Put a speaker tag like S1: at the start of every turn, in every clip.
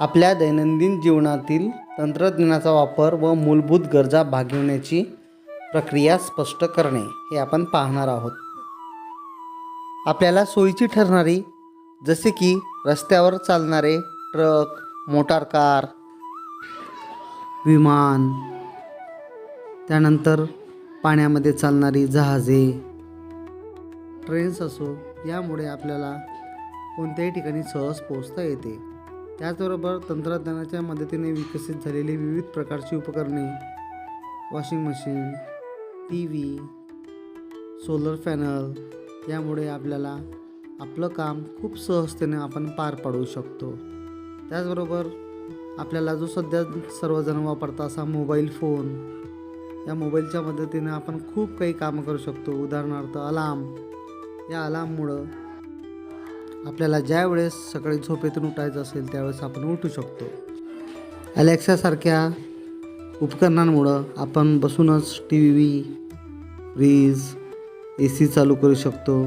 S1: आपल्या दैनंदिन जीवनातील तंत्रज्ञानाचा वापर व मूलभूत गरजा भागविण्याची प्रक्रिया स्पष्ट करणे हे आपण पाहणार आहोत. आपल्याला सोयीची ठरणारी जसे की रस्त्यावर चालणारे ट्रक मोटार कार विमान त्यानंतर पाण्यामध्ये चालणारी जहाजे ट्रेन्स असो यामुळे आपल्याला कोणत्याही ठिकाणी सहज पोहोचता येते. त्याचबरोबर तंत्रज्ञानाच्या मदतीने विकसित झालेली विविध प्रकारची उपकरणे washing machine T V solar panel यामुळे आपल्याला आपलं काम खूप सहजतेने आपण पार पाडू शकतो. त्याचबरोबर आपल्याला जो सध्या सर्वजण वापरता असा मोबाईल फोन या मोबाईलच्या मदतीने आपण खूप काही कामं करू शकतो. उदाहरणार्थ अलार्म. या अलार्ममुळं आपल्याला ज्या वेळेस सकाळी झोपेतून उठायचं असेल त्यावेळेस आपण उठू शकतो. अलेक्सासारख्या उपकरणांमुळं आपण बसूनच T V fridge A C चालू करू शकतो.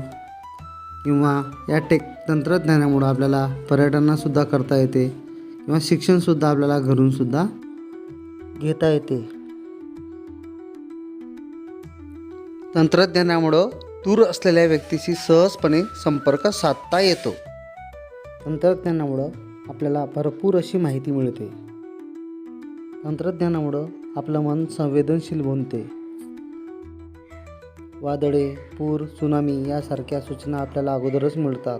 S1: किंवा या टेक तंत्रज्ञानामुळं आपल्याला पर्यटनासुद्धा करता येते. किंवा शिक्षणसुद्धा आपल्याला घरूनसुद्धा घेता येते. तंत्रज्ञानामुळं दूर असलेल्या व्यक्तीशी सहजपणे संपर्क साधता येतो. तंत्रज्ञानामुळं आपल्याला भरपूर अशी माहिती मिळते. तंत्रज्ञानामुळं आपलं मन संवेदनशील बनते. वादळे पूर सुनामी यासारख्या सूचना आपल्याला अगोदरच मिळतात.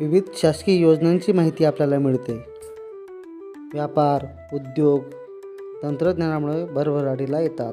S1: विविध शासकीय योजनांची माहिती आपल्याला मिळते. व्यापार उद्योग तंत्रज्ञानामुळे भरभराटीला येतात.